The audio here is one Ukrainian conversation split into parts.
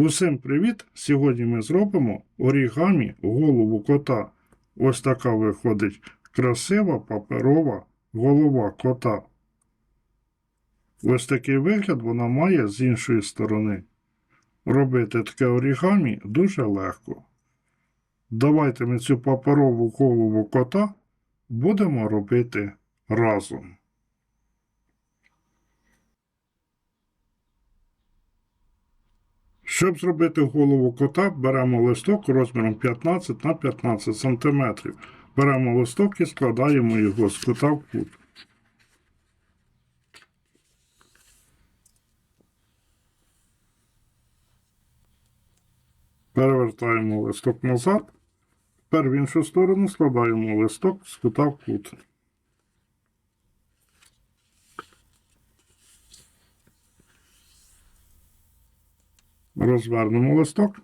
Усім привіт! Сьогодні ми зробимо орігамі голову кота. Ось така виходить красива паперова голова кота. Ось такий вигляд вона має з іншої сторони. Робити таке орігамі дуже легко. Давайте ми цю паперову голову кота будемо робити разом. Щоб зробити голову кота, беремо листок розміром 15 на 15 см. Беремо листок і складаємо його з кута в кут. Перевертаємо листок назад. Тепер в іншу сторону складаємо листок з кута в кут. Розвернемо листок.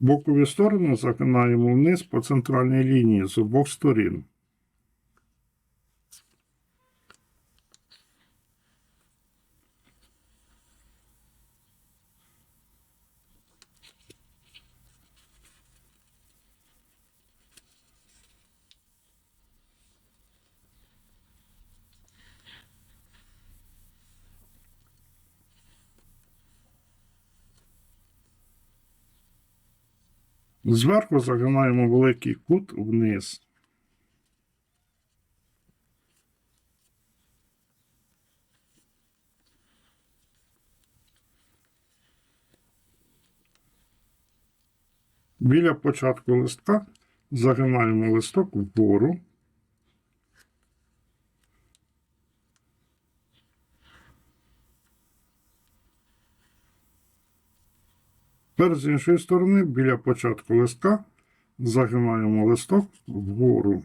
Бокові сторони загинаємо вниз по центральній лінії з обох сторін. Зверху загинаємо великий кут вниз. Біля початку листка загинаємо листок вгору. Тепер з іншої сторони, біля початку листка, загинаємо листок вгору.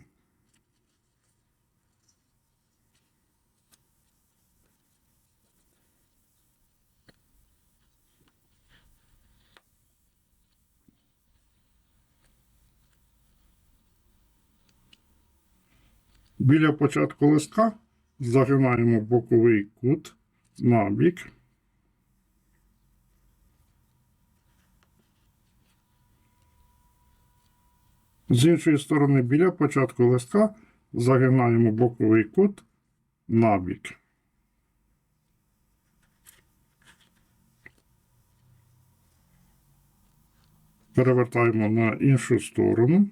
Біля початку листка загинаємо боковий кут на З іншої сторони, біля початку листка загинаємо боковий кут набік. Перевертаємо на іншу сторону.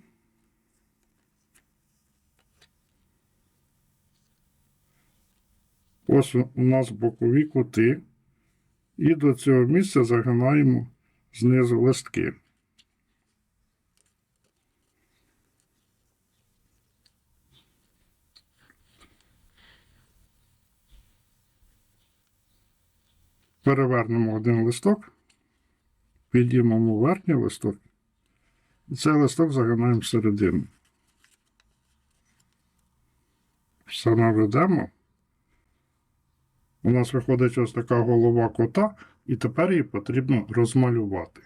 Ось у нас бокові кути. І до цього місця загинаємо знизу листки. Перевернемо один листок, підіймемо верхній листок, і цей листок загинаємо всередину. Все наведемо. У нас виходить ось така голова кота, і тепер її потрібно розмалювати.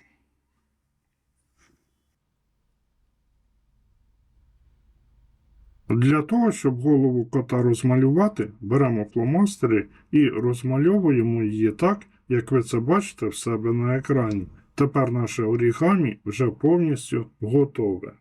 Для того, щоб голову кота розмалювати, беремо фломастери і розмальовуємо її так, як ви це бачите в себе на екрані. Тепер наше орігамі вже повністю готове.